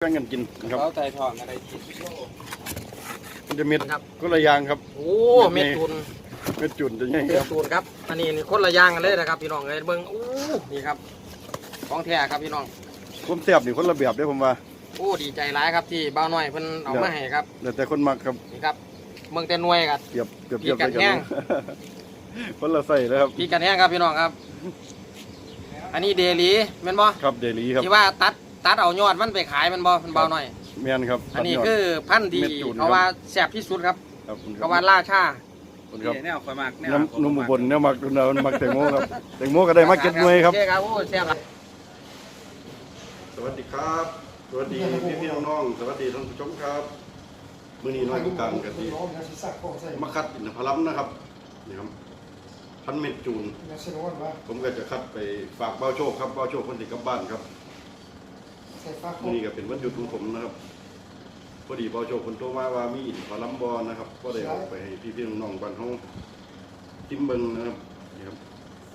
แบ่งกันกินนะครับเขาใจทองอะไรกินมันจะเม็ดครับก็ละอยางครับโอ้เม็ดตุนเม็ดจุนจะใหญ่เม็คดรับตุนครับ อันนี้นี่คนละอย่างกันเลยนะครับ พี่น้องเลยเบิ้งโอ้นี่ครับของแท้ครับพี่น้องผมแซ่บนี่คนละแบบเด้อผมว่าโอ้ดีใจร้ายครับที่บ้าวน้อยเพิ่นเอามาให้ครับแล้วแต่คนมักครับนี่ครับเมืองแต่หน่วยกับเปรียบเปรียบพี่เทียบกัดไปกันแห้งคนละใส่แล้วครับพี่กันแห้งครับพี่น้องครับ อันนี้เดลีแม่นบ่ครับเดลีครับที่ว่าตัด ตัดเอายอดมันไปขายแมันบ่เพิ่นบ้าวน้อย แม่นครับอันนี้ตัดยด คือพันธุ์ดีเม็ดจูนครับเขาว่าแซ่บที่สุดครับครับคุณคเขารับว่าล่าชาคุณครับแนวคอยมากแนวน้ำนุ่มอุบลเนี่ยมักเรามักแตงโมครับแตงโมก็ได้มาเก็ตมวยครับ โอเคครับโอ้แซ่บหลาย สวัสดีครับ สวัสดีพี่พี่น้องๆสวัสดีท่านผู้ชมครับมื้อนี้น้อยกุกันกันที่มาคัดอินทผลัมนะครับนี่ครับพันเม็ดจูน ผมก็จะคัดไปฝากเบ้าโชคครับเบ้าโชคคนติดกลับบ้านครับ มื้อนี้ก็เป็นวันหยุดของผมนะครับ พอดีเบ้าโชคคนโตมาว่ามีอินทผลัมบอนะครับ ก็ได้เออกไปให้พี่พี่น้องๆบ้านเฮาจิ้มเบิ่งนะครับนี่ครับ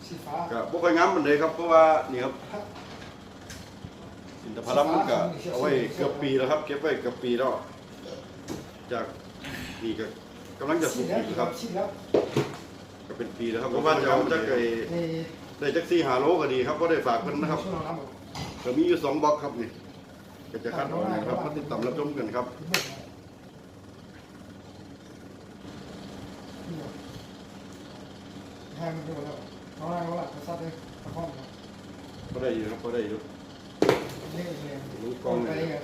สีฟ้าก็บ่ค่อยงามปานใดครับ เพราะว่านี่ครับอินทผลัมมันก็เอาไว้เกือบปีแล้วครับ เก็บไว้เกือบปีแล้ว จากนี่ก็กำลังจะสุสีกแล้วอีกครับสีแล้วก็เป็นปีแล้วครับเพราะว่าจะเอาจักไอ้ในได้จักซี่หาโลก็ดีครับก็ได้ฝากเพิ่นนะครับช่วงน้ำมันก็มีอยู่สองบล็อกครับนี่ ก็จะคัดออกนะครับมาติดตามรับชมกันครับแทงมันดูแล้วน้องนายว่าหลักกระซัดเลยตะข้อมก็ได้อยู่ครับก็ได้อยู่เล่นเลยรู้กล้องไปเลยไง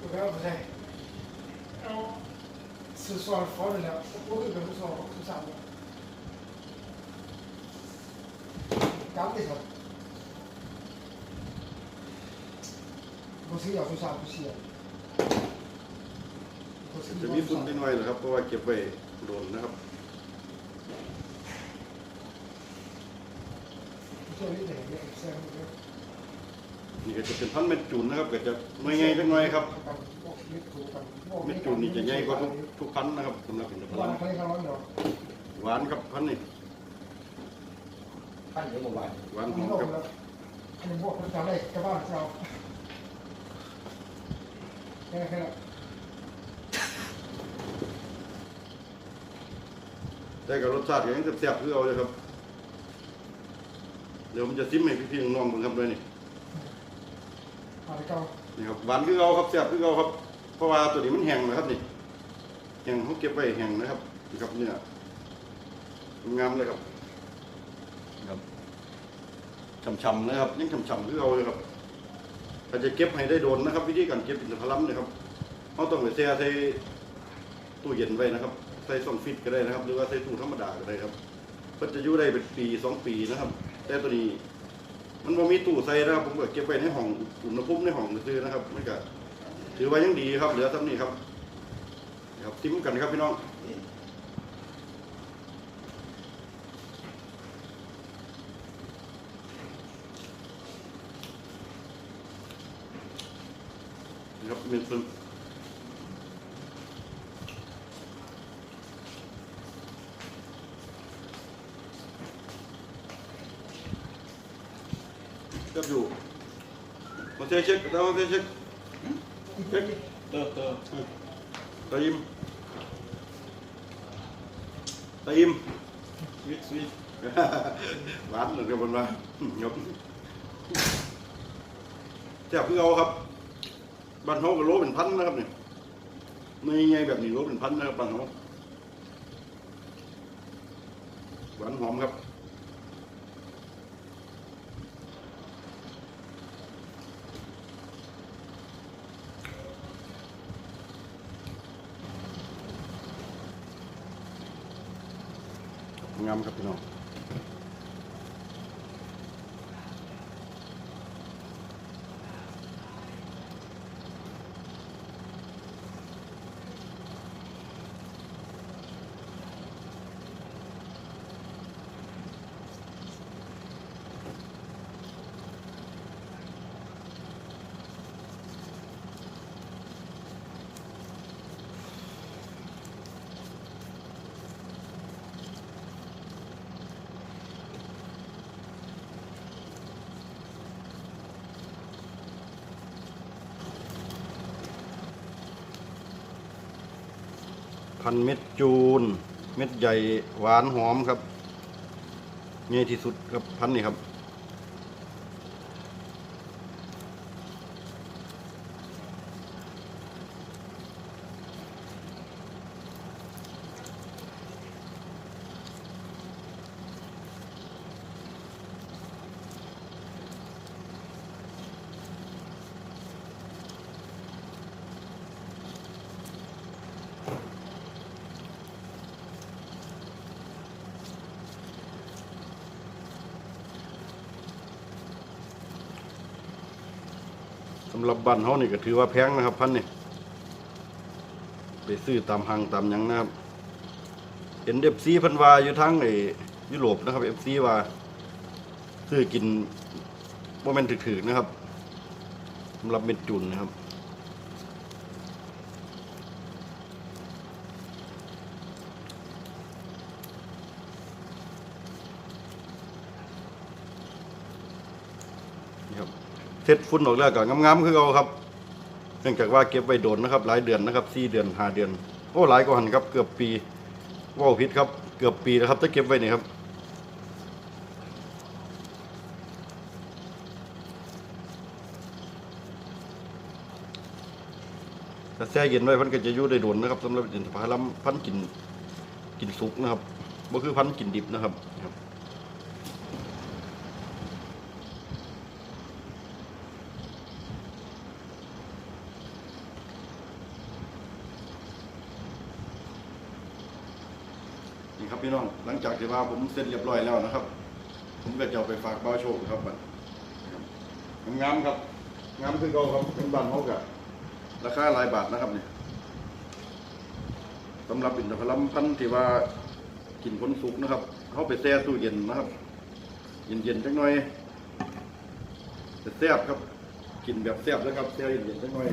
ก็แล้วไปเอาสื่อสารฟอร์ดแล้วพวกคือเป็นผู้สอนผู้สานกราฟดิครับ ผู้ซื้ออยากผู้สานผู้เสียจะมีฟุ้นนิดหน่อยเหรอครับ เพราะว่าเก็บไว้โดนนะครับช่วยนิดหน่อยเนี่ยแซงเลยนี่ก็จะเป็นพันเม็ดจูนนะครับก็จะหน่วยใหญ่จังหน่อยครับ เม็ดจูนนี่จะใหญ่กว่าทุกทุกพันนะครับสำหรับอินทผวัลันมเขาเรียกเขาร้อนเนาะหวานครับพันนี่ปั้นเยอะกว่าหวานอันหอนี้มโลกครับแล้วอันนี้พวกมันทำอะไรกับบ้านเรา แค่แค่แต่กับรสชาติก็ยังแซ่บๆคือเอาเลยครับ เดี๋ยวผมจะซิมให้พี่ๆน้องๆเบิ่งครับเลยนี่อะไรเก่านี่ครับหวานคือเอาครับแซ่บคือเอาครับ เพราะว่าตัวนี้มันแห้งนะครับนี่แห้งเขาเก็บไว้แห้งนะครับนี่ครับเนี่ยงามเลยครับครับช่ำๆนะครับยังช่ำๆคือเอาเลยครับ ถ้าจะเก็บให้ได้โดนนะครับ วิธีการเก็บอินทผลัมนะครับเขาต้องไปแช่ใส่ตู้เย็นไว้นะครับ ใส่ซองฟิตก็ได้นะครับ หรือว่าใส่ตู้ธรรมดาก็ได้ครับเพิ่นจะอยู่ได้เป็นปีสองปีนะครับ แต่ตัวนี้ มันบ่มีตู้ใส่นะครับผมก็เก็บไว้ในห้องอุณหภูมิในห้องซื้อนะครับมันก็ถือว่ายังดีครับ เหลือซ้ำนี้ครับครับทิ้มกันครับพี่น้องนี่ครับเมนซึมก็อยู่มาเช็คเช็คแล้วมาเช็คเช็ค เช็คเติมเติมตายิมตายิมสวิตสวิตหวานเหมือนกันบนมาหยบแซ่บคือเอาครับ บ้านเขาก็โลเป็นพันนะครับเนี่ยในไงแบบนี้โลเป็นพันนะครับบ้านเขาหวานหอมครับงามครับพี่น้อง พันเม็ดจูน เม็ดใหญ่หวานหอมครับเมียที่สุดครับพันนี้ครับำหรับบ้านเฮานี่ก็ถือว่าแพงนะครับพันนี่ไปซื้อตามห้างตามยังนะครับเห็นเอฟซีพันวาอยู่ทั้งไอ้ยุโรปนะครับเอฟซีว่าซื้อกินโมเมนต์ถึกๆนะครับสำหรับเม็ดจุนนะครับ นี่ครับ เซ็ตฝุ่นออกแล้วก็งามๆคือเอาครับ เนื่องจากว่าเก็บไว้โดนนะครับ หลายเดือนนะครับสี่เดือนห้าเดือน โอ้หลายกว่าหันครับ เกือบปีว่าวพิษครับ เกือบปีแล้วครับถ้าเก็บไว้นี่ครับถ้าแช่เย็นไว้พันก็จะอยู่ได้โดนนะครับสำหรับอินทผลัมพันกินกินสุกนะครับบ่คือพันกินดิบนะครับครับ นี่ครับพี่น้อง หลังจากที่ว่าผมเสร็จเรียบร้อยแล้วนะครับ ผมก็จะเอาไปฝากบ้าวโชคครับบัดนะครับงามๆครับงามคือเก่าครับเป็นบ้านเขากะราคาหลายบาทนะครับเนี่ยสำหรับอินทผลัมพันธุ์ที่ว่ากินผลสุกนะครับเขาไปแช่ตู้เย็นนะครับ เย็นๆจังหน่อยจะแซ่บครับ กินแบบแซ่บแล้วครับแช่เย็นๆจังหน่อย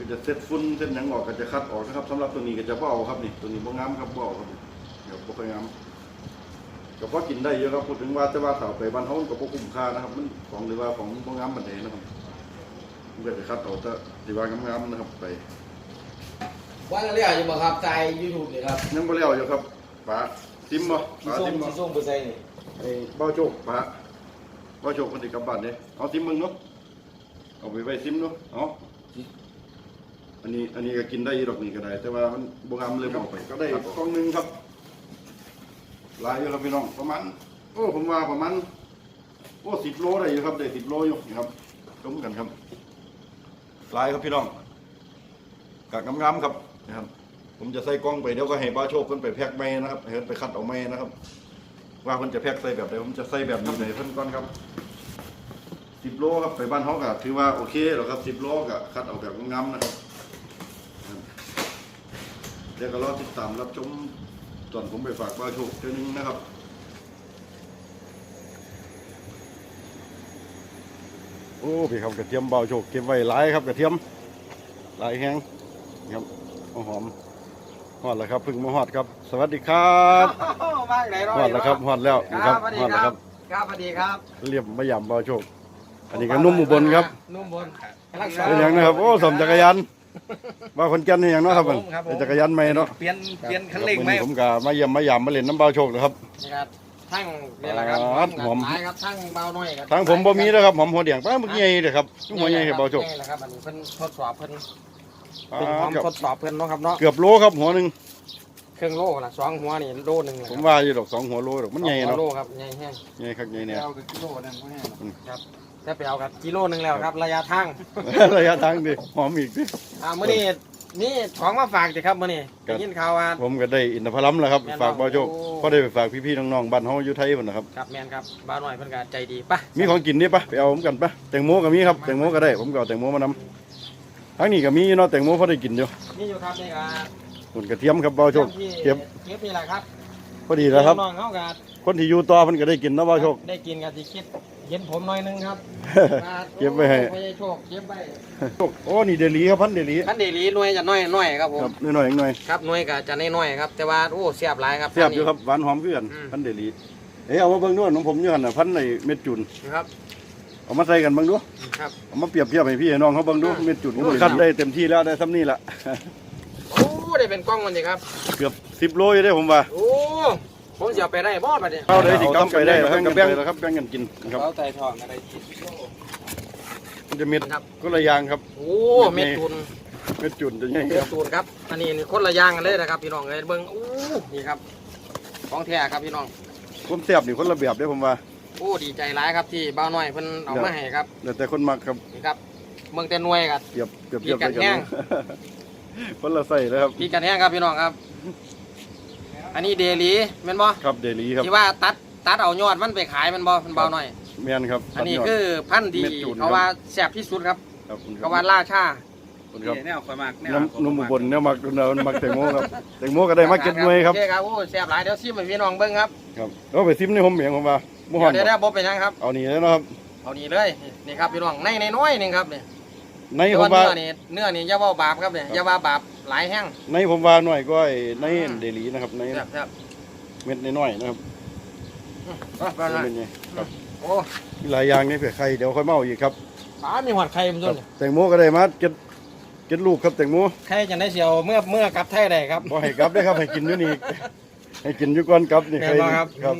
ก็จะเซ็ตฟุ้นเส้นหยังออกก็จะคัดออกนะครับสำหรับตัวนี้ก็จะเบเอาครับนี่ตัวนี้บ่งามครับเบเอาครับนี่เดี๋ยวบ่ค่อยงามก็พอกินได้เยอะครับพูดถึงว่าแต่ว่าถ้าเอาไปบ้านเฮามันก็บ่คุ้มค่านะครับมันของหรือว่าของบ่งามปานใดนะครับมันก็จะคัดเอาแต่ที่ว่างามๆนะครับไปว่าแล้วเรียกอยู่บ่ครับใจยูทูบนี่ครับยังบ่แล้วอยู่ครับป๋าซิมบ่สีป๋าส้ซิมมบ่สีส้มเปอร์เซ็นต์นี่ไอ้เบ้าโชคป๋าเบ้าโชคคนที่กลับบ้านเด้เอาซิมมึงเนาะเอาไปไว้ซิมเนาะเอา อันนี้อันนี้ก็กินได้ยู่ดอกนี่ก็ได้ แต่ว่ามันบงามเลยบอกไป ก็ได้กล่องหนึงครับหลายอยู่ครับพี่น้องประมาณโอ้ผมว่าประมาณโอ้สิบโลได้อยู่ครับได้สิบโลอยู่นี่ครับชมกันครับหลายครับพี่น้องกากงามๆครับนะครับ ผมจะใส่กล้องไปเดี๋ยวก็ให้บ้าโชคเพิ่นไปแพ็คไม้นะครับให้เพิ่นไปคัดเอาไม้นะครับ ว่าเพิ่นจะแพ็คใส่แบบใดผมจะใส่แบบนี้เลยเพิ่นก่อนครับสิบโลครับไปบ้านเขาก็ถือว่าโอเคแล้วครับสิบโลก็คัดเอาแบบงามๆนะครับ ดี๋ยวก็รอติดตามรับชมตอนผมไปฝากบ้าโชคเท่านึงนะครับโอ้พี่ครับกระเทียมเบาโชคเก็บไว้หลายครับกระเทียมหลายแห้งนี่ครับเอาหอมหอดแล้วครับเพึ่งมาหอดครับ สวัสดีครับมากไหนร้อยหอดแล้วครับหอดแล้วนี่ครับสวัสดีหอดคแล้วรัครับบครับสวัสดีครับเรียบมายามเบาโชค อันนี้ก็นุ่มอุบลครับนุ่มบนกำลังสอเป็นอย่างนะครับโอ้สมจักรยาน ว่าคนกันนี่อย่างเนาะครับมันครับผมเป็นจักรยานใหม่เนาะเปลี่ยนเปลี่ยนคันครับเร่งวันไหมนี้ผมก็มาเยี่ยมมายามมาเล่นน้ำเบาโชคเลยครับ นะครับทั้งนี่แหละครับอ่าหอมหลายครับทั้งเบาน้อยครับทางผมบ่มีแล้วครับหอมหัวเดียงป้าเมื่อกี้ใหญ่เลยครับหัวใหญ่ให้เบาโชคนี่แหละครับอันนี้เพิ่นทดสอบเพิ่นอ่าเป็นความครับทดสอบเพิ่นเนาะครับเนาะเกือบโลครับหัวหนึ่งเครื่องโล่ละสองหัวนี่โลหนึ่งเลยผมว่าอยู่ดอกสองหัวโลดอกมันใหญ่สองเนาะหัวโลครับใหญ่แห้งใหญ่ครับใหญ่เนี่ย เอากิโลนั่นไม่แห้งครับ ถ้าไปเอากับกิโลหนึ่งแล้วครับ ระยะทางระยะทางดิหอมอีกดิ อ่ามื้อนี้นี่ของมาฝากจ้ะครับมื้อนี้ครัได้บ ยินข่าวว่า ผมก็ได้อินทผลัมแล้วครับแม่นบ่ฝากเบาโชคโอ้ ก็ได้ไปฝากพี่ๆน้องๆบ้านเฮาอยู่ไทยพุ่นนะครับครับแม่นครับบ้าวน้อยเพิ่นก็ใจดีปะมีของกินนี่ปะไปเอาผมกันปะแตงโมก็มีครับแตงโมก็ได้ผมก็เอาแตงโมมานำทั้งนี้ก็มีอยู่เนาะแตงโมพอได้กินอยู่นี่อยู่ครับนี่ก็หุ่นกระเทียมครับเบาโชคที่เก็บเก็บนี่แหละครับพอดีแล้วครับ น้องๆเขาก็คนที่อยู่ต่อเพิ่นก็ได้กินเนาะเบาโชคได้กินกันสิคิด เห็นผมหน่อยนึงครับเก็บไว้ให้โอ้ยโชคเก็บไว้โอ้นี่เดลีครับพันเดลีคันเดลีหน่วยจะน้อยน้อยครับผมครับน้อยๆหน่อยครับหน่วยก็จะน้อยๆครับแต่ว่าโอ้เสียบหลายครับๆแซ่บอยู่ครับหวานหอมคือกันอืมพันเดลีเอ้ยเอามาเบิ่งดูของผมอยู่หั่นน่ะพันในเม็ดจุนนะครับเอามาใส่กันเบิ่งดูครับเอามาเปรียบเทียบให้พี่ให้น้องเขาเบิ่งดูอ่าเม็ดจุดผมคัดได้เต็มที่แล้วได้ซ้ำนี่ละได้เป็นกล้องมันสิครับ เกือบสิบโลอยู่ได้ผมว่าโอ้ ผมจะเอาไปได้บ่บัดนี้เอาเลยสิกำไปได้แล้วครับแบ่งแล้วครับแบ่งกันกินนะครับเขาใจทองอะไรกินมันจะเม็ดก็ละอยางครับ โอ้เม็ดตุนเม็ดจุนจะใหญ่เม็คดรับตุนครับ อันนี้นี่คนละอย่างกันเลยนะครับพี่น้องเอ้ยเบิ่งอู้นี่ครับของแท้ครับพี่น้องคนแซ่บนี่คนละแบบเด้ผมว่าโอ้ดีใจร้ายครับที่บ้าวน้อยเพิ่นเอามาให้ครับแล้วแต่คนมักครับนี่ครับเมืองแต่หน่วยกับเกียบเกียบพี่เกียบกัดแห้งคนละใส่นะครับพี่กันแห้งครับพี่น้องครับ อันนี้เดลีแม่นบ่ครับเดลีครับที่ว่าตัดตัดเอายอดมันไปขายแมันบ่เพิ่นบ้าวน้อย แม่นครับอันนี้คือพันธุ์ดีเม็ดจูนครับ เขาว่าแซ่บที่สุดครับครับคุณคเขารับว่าล่าชาคุณครับแนวคอยมากแนวน้ำนุ่มอุบลเนี่ยมักเนาะมักแตงโมครับแตงโมก็ได้มาเก็บหน่วยครับโอเคครับโอ้แซ่บหลายเดี๋ยวซิมให้พี่น้องเบิ่งครับครับเอาไปซิมในผมเหมียงผมว่าบ่ฮ้อนเดี๋ยวบ่เดี๋ยวบ่เป็นหยังครับ เอานี่แล้วเนาะครับเอานี่เลยนี่ครับพี่น้องในในน้อยหนึงครับเนี่ย ในแต่ผมว่าว่า เนื้อนี่เนื้อนี่อย่าว่าบาปครับเนี่ยอย่าว่าบาปหลายแห้ง ในผมว่าหน่อยก็ไอ้ในเดลีนะครับในแซ่บแซ่บเม็ดน้อยๆนะครับอะบ้านน้อยเป็นไงครับโอ้มีหลายอย่างนี่เผื่อใครเดี๋ยวค่อยมาเอาอีกครับปลามีหอดไข่มันคต้รับนแตงโมก็ได้มาเก็ดเก็ดลูกครับแตงโมไข่จะได้เสียวเมื่อเมื่อกลับไทยได้ครับบ่ให้กลับได้อครับให้กินอยู่นี่ให้กินอยู่ก่อนกลับนี่แม่ใครนบ่ครับครับ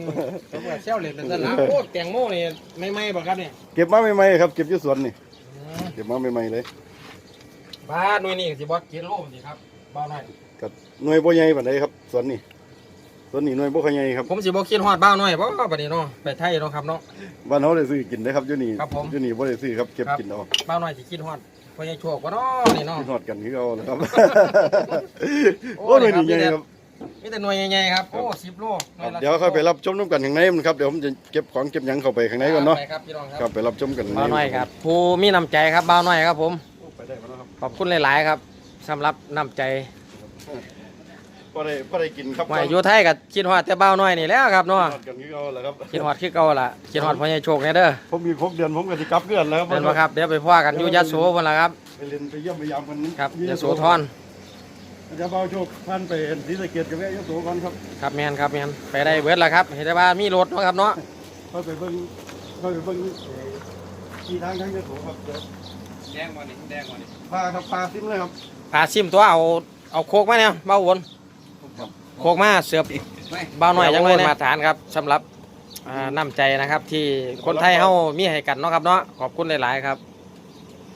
ผมว่าเชี่ยวเหรียญเป็นต้นละโอ้แตงโมนี่ไม่ไหม้บ่ครับเนี่ยเก็บมาใหม่ๆครับเก็บอยู่สวนนี่ เก็บมาใหม่ๆเลยบ้าหน่วยนี่สิบอสกิโลนี่ครับเบาหน่อยกับหน่วยบ่ใหญ่ปานใดครับสวนนี่สวนนี่หน่วยบ่ค่อยใหญ่ครับผมสิบอกคิดฮอดเบ้าหน่อยเพราะว่าบัดนี้เนาะไปไทยเนาะครับเนาะ บ้านเฮาได้ซื้อกินได้อครับอยู่นี่ครับผม อยู่นี่บ่ได้ซื้อครับเก็บครับกินเอาเบ้าหน่อยสิคิดฮอดเพราะยังโชคว่าเนาะนี่เนาะ กินฮอดกันคือเอานะครับ โอ้โอ้หน่วยนี่นี่ใหญ่ครับครับ มีแต่หน่วยใหญ่ๆครับ โอ้สิบโลหน่ครัวบละเดี๋ยวค่อยไปรับชมน้ำกันข้างในมันครับเดี๋ยวผมจะเก็บของเก็บหยังเข้าไปข้างในก่อนเนาะไปครับพี่น้องคครัรับบไปรับชมกันข้งใเบ้าหน่อยครับผู้มีน้ำใจครับเบ้าหน่อยครับผม โอ้ไปได้มาแล้วครับขอบคุณหลาย ๆ ครับสำหรับน้ำใจพอได้พอได้กินครับว่าอยู่ไทยกับคิดฮอดแต่เบ้าหน่อยนี่แหล้วครับเนาะฮอดกันคือเอาแหละครับคิดฮอดคือเก่าล่ะคิดฮอดพ่อใหญ่โชคแน่เด้อผมมีครบเดือนผมก็สิกลับเดือนแล้วครับเห็นบ่ครับเดี๋ยวไปพ่อกันอยู่ยะโสพุ่นล่ะครับไปเรียนไปเยี่ยมไปยามกันครับยะโสธร อาจารย์เบาโชคท่านไปเห็นศรีสะเกษกับแม่ยะโสก่อนครับครับแม่นครับแม่นไปได้เบิดแล้วครับ เห็นได้ว่ามีรถเนาะครับเนาะเข้าไปเบิ่งเข้าไปเบิ่งเอ่อที่ทางทางยะโสครับเดี๋ยวแดงวันนี้แดงวันนี้พาครับพาซิมเลยครับพาซิมตัวเอาเอาโคกมาเนี่ยเบาวนโคกมาเสือบไม่เบาหน่อยจังเลยมาทานครับสำหรับอ่าน้ำใจนะครับที่คนไทยเฮามีให้กันเนาะครับเนาะขอบคุณหลายๆครับ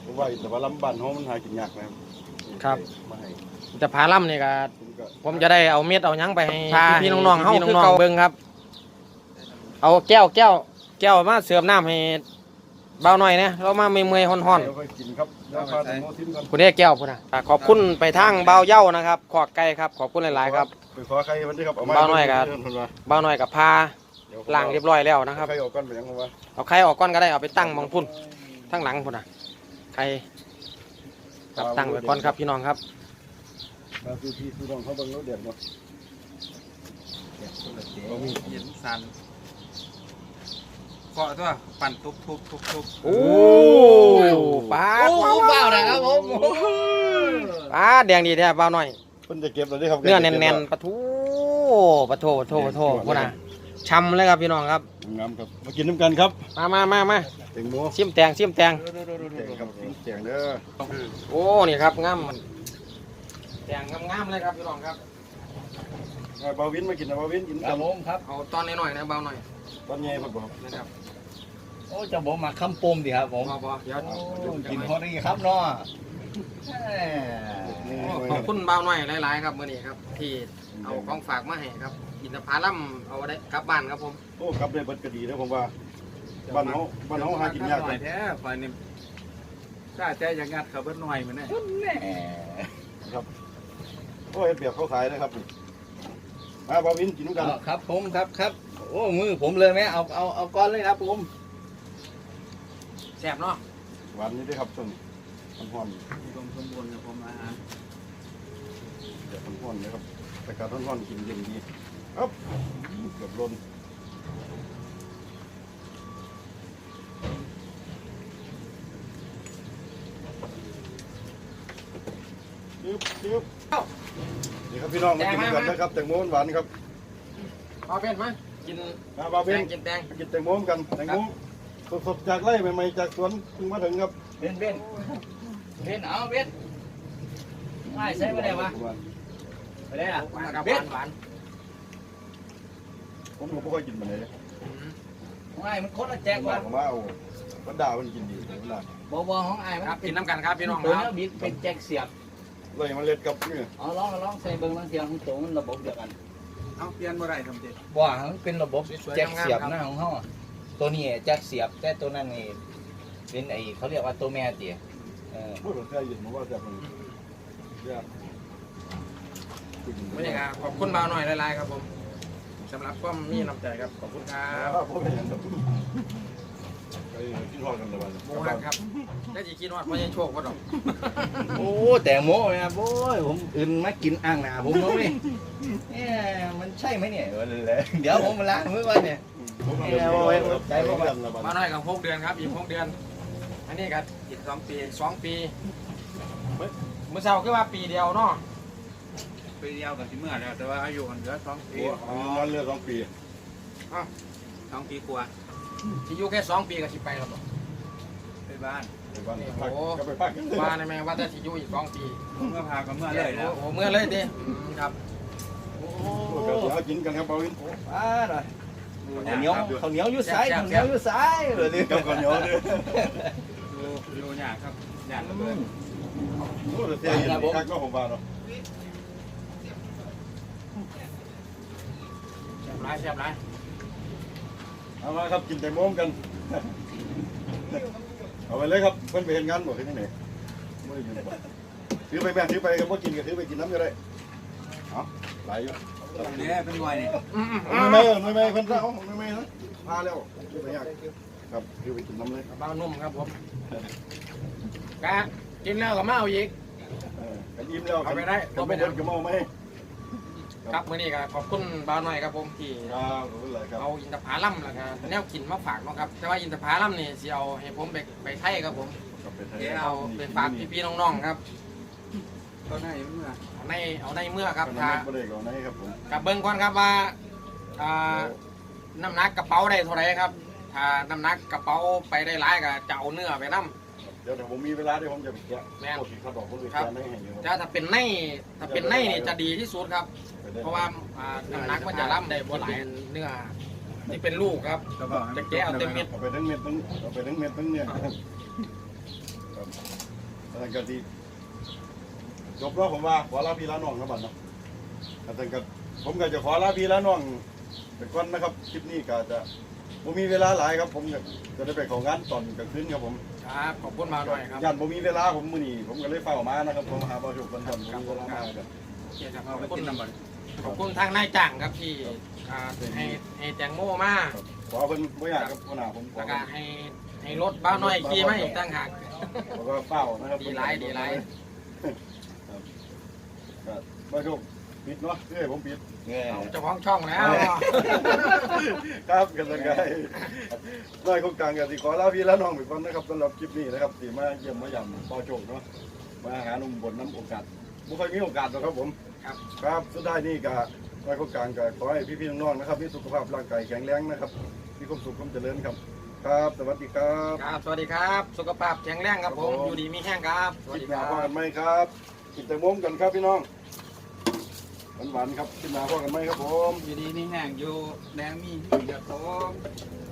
ผมว่าแต่ว่าลำบ้านเฮามันหากินยากนะครับ ครับมาให้แต่พาล่ำนี่ก็ผมก็ผมจะได้เอาเม็ดเอาหยังไปให้พี่น้องๆเฮาคือเก่าเบิ่งครับ เอาแก้วแก้วแก้วมาเสิร์ฟน้ำให้เบาหน่อยนะเรามาเมื่อยๆฮ้อนๆ เดี๋ยวค่อยกินครับเดี๋ยวพาแตงโมซิมก่อนคุณเอ้แก้วพุ่นนะอ่าขอบคุณไปทางเบาเย้านะครับขอกไก่ครับ ขอบคุณหลายๆครับ ไปขอใครมันด้วยครับเอามาเบาหน่อยครับเพิ่นว่าเบาหน่อยกับพาเดี๋ยวล้างเรียบร้อยแล้วนะครับ ใครเอาก้อนไปยังผมว่าเอาไข่ออกก้อนก็ได้เอาไปตั้งมองพุ่นทั้งหลังพุ่นนะไข่ครับตั้งไว้ก่อนครับพี่น้องครับ มาซื้อที่ซื้อน้องเขาเบิ่งแล้วเดือดเนาะเย็นสันเกาะตัวปั่นทุบทุบทุบทุบโอ้ปลาโอ้เบาเลยครับผมปลาแดงดีแท้เบาหน่อยเพิ่นจะเก็บแล้วเด้ครับเนื้อแน่นๆปลาทูปลาโถปลาโถปลาโถพุ่นนะช้ำเลยครับพี่น้องครับงามครับมากินน้ำกันครับ มามามามาแตงโมชิมแตงชิมแตงแตงครับแตงเด้อโอ้นี่ครับงาม แตงงามๆเลยครับพี่น้องครับเอาเบาวินมากินนะเบาวินกินคกัรันบผมครับ เอาตอนน้อยๆนะเบาหน่อยตอนใหญ่พอบ่ครับนะครับโอ้จะบอกมาคำปมดิครับผมพอพอเดี๋ยวกินพอดีครับเนาะขอบคุณเบาหน่อยหลายๆครับมื่อนี้ครับ ที่เอาของฝากมาให้ครับอินทผลัมเอาได้กลับบ้านครับผมโอ้กลับได้เบิดก็ดีนะผมว่าบ้านเฮาบ้านเฮาหากินยากหคน่รัอยบแท้ไฟนี่กล้าใจอย่างงัดเขาเบิ้ลหน่อยมันเนี่ยโอ้เฮ็ดเปรียบเขาขายนะครับนี่มาเบาวินกินน้ำกันครับผมครับครับโอ้มือผมเลยไหมเอาเอาเอาก้อนเลยครับผมแซ่บเนาะหวานนี่ด้วยครับช่วงนี้มันฮ้อนรวมสมบูรณ์กับผมอาหารเดี๋ยวมันฮ้อนนะครับแต่การฮ้อนๆกินเย็นดีครับเกือบล้น ยึบยึบนี่ครับพี่น้องมากินกันนะครับแตงโมหวานครับเอาเป็นมากินมาบาแตเบนงกินแตงกินแตงโมกันแตงโมสดๆจากไร่ใหม่ๆจากสวนเพิ่งมาถึงครับเบนเบนเบนเอาเบนไม่ใช่ไม่ได้วะไปได้ล่ะหวานครับหเบ็ดวานหวานผมก็บ่ค่อยกินมันเลยอืมของไอ้มันคนละแจกว่าว่ะผมว่าโอ้มันด่ามันกินดีเวลาบ่บ่ของไอ้มันครับกินน้ำกันครับพี่น้องตัวคนี้รับบิดเป็นแจกเสียบ เลยมันเล็ดกับนี่เอาลองลองใส่เบิ่งบางเทีของตัวมันระบบเดียวกันเอาเปลี่ยนบ่ได้ทำเจ็ดว่ามันเป็นระบบแจ็คเสียบหน้าของเขาอะตัวนี้แจ็คเสียบแต่ตัวนั้นนี่เป็นไอเขาเรียกว่าตัวแม่เตี๋ยเออพูดถึงแค่ยินผมว่าจะมันยากไม่ใช่ครับขอบคุณบ่าวหน่อยหลายๆครับผมสำหรับความมีน้ำใจครับขอบคุณครัครับบผมเป็นอย่างนั้นไปกินทอดกันตะวันหมูหักครับ ได้จีกินวัดไม่ใช่โชคก็ดอกโอ้แตงโมนะโอ้ยผมอื่นมากินอ่างหนาผมรู้ไหมเนี่ยมันใช่ไหมเนี่ยวันเลยเดี๋ยวผมมาล้างมือวันเนี่ยใจพวกกันละบ่าวหน่อยกับหกเดือนครับอีกหกเดือนอันนี้ก็อีกสองปีสองปีเมื่อเมื่อเช้าคือว่าปีเดียวเนาะปีเดียวกับที่เมื่อแล้วแต่ว่าอายุมันเหลือสองปีนอนเรือสองปีสองปีกว่าที่อยู่แค่สองปีก็สิไปแล้วบ่ไปบ้านไปบ้าน พักก็ไปพักกันว่าในแม่ว่าจะที่อยู่อีกสองปีเมื่อพากันเมื่อเลยแล้วโอ้โหเมื่อเลยดิอืมครับโอ้เดี๋ยวกินกันครับเบาวินป้าหน่อยข้าวเหนียวข้าวเหนียวอยู่ซ้ายข้าวเหนียวอยู่ซ้ายเลยดิกับกันเยอะเลยดูดูยากครับยากเหลือเกินโอ้แต่เสียยินคักก็ผมว่าเนาะเสียบไรเสียบไรเอามาครับกินแตงโมกัน เอาไปเลยครับเพิ่นไปเห็นงานบ่ที่ไหนไม่ได้ยินบ่ถือไปแม่ถือไปก็บ่กินก็ถือไปกินน้ำก็ได้เอาไหลอยู่เนี่ยเป็นวัยเนี่ยอืมไม่ไม่ไม่ไม่เพิ่นเอาไม่ไม่นะพาแล้วถือไปยากครับถือไปกินน้ำเลยบ้านุ่มครับผมกะกินแล้วก็มาเอาอีกเออกันยิ้มแล้วเอาไปได้ก็เอาไปไปเดิได้นก็เมาไหม ครับมื้อนี้ก็ขอบคุณบ้าวหน่อยครับผมที่ครับขอบคุณหลายครับเอาอินทผลัมแล้วก็แนวกินมาฝากเนาะครับ แต่ว่าอินทผลัมนี่สิเอาให้ผมไปไปไทยครับผมกลับไปไทยเอาไปฝากพี่ๆน้องๆครับก็ได้เมื่อเอาในเอาในเมื่อครับถ้าถ้าไม่ได้ก็ไหนครับผมกับเบิ้งก่อนครับว่าอ่าน้ำหนักกระเป๋าได้เท่าไหรครับ ถ้าน้ำหนักกระเป๋าไปได้หลายก็จะเอาเนื้อไปนํเดี๋ยวถ้าผมมีเวลาเดี๋ยวผมจะไปแกะแม่นโอ้สิครับบอกผมไปครับแกะในแห่งเดียวจะถ้าเป็นในถ้าเป็นในนี่จะดีที่สุดครับ เพราะว่าอ่าน้ำหนักมันจะล่ำได้บ่หลายเนื้อที่เป็นลูกครับก็บอกจะแกะเอาเต็มเม็ด เอาไปทั้งเม็ดทั้งเอาไปทั้งเม็ดทั้งเนี่ยครับครับแล้วก็ที่จบแล้วผมว่าขอลาพี่ลาน้องนะบัดเนาะแล้วก็ผมก็จะขอลาพี่ลาน้องไปก่อนนะครับคลิปนี้ก็จะผมมีเวลาหลายครับ ผมจะจะได้ไปของงานตอนกลางคืนครับผมครับขอบคุณมาหน่อยครับ ย่านผมมีเวลาผมมื้อนี้ผมก็เลยเฝ้ามานะครับผมหาบ่ถูกคนคนผมมีเวลามาครับโอเคครับเอาขไปอบคุกิณนน้ำมัน ขอบคุณทางนายจ้างครับที่อ่าให้ให้แตงโมมาขอเพิ่นบ่อยากครับหัวหน้าผมขอแล้วก็ให้ให้รถบ้าวน้อยขี่มาอีกต่างหากแล้วก็เฝ้านะครับดีหลายดีหลาย ครับบ่ถูกปิดเนาะเอ้ยผมปิด เงี้ยเอาเจ้าของช่องแล้ว ครับกันเลยไงน้อยคงกลางกันสิขอลาพี่แล้วน้องไปก่อนนะครับสำหรับคลิปนี้นะครับที่มาเยี่ยมมายำปอโจกเนาะมาหาหนุ่มบนน้ำโอกาสบ่ค่อยมีโอกาสหรอกครับผม ครับครับสุดท้ายนี่ก็น้อยคงกลางก็ขอให้พี่ๆน้องๆนะครับมีสุขภาพร่างกายแข็งแรงนะครับมีความสุขความเจริญครับ ครับ สวัสดีครับครับ สวัสดีครับ สุขภาพแข็งแรงครับผมครับผมอยู่ดีมีแห้งครับสควัสลิปดีหคน้ารับพ่อกันไหมครับกินแตงโมกันครับพี่น้องหวานๆครับคลิปหน้าพ่อกันไหมครับผม อยู่ดีนี่แห้งอยู่แดงมีอยู่กับผมค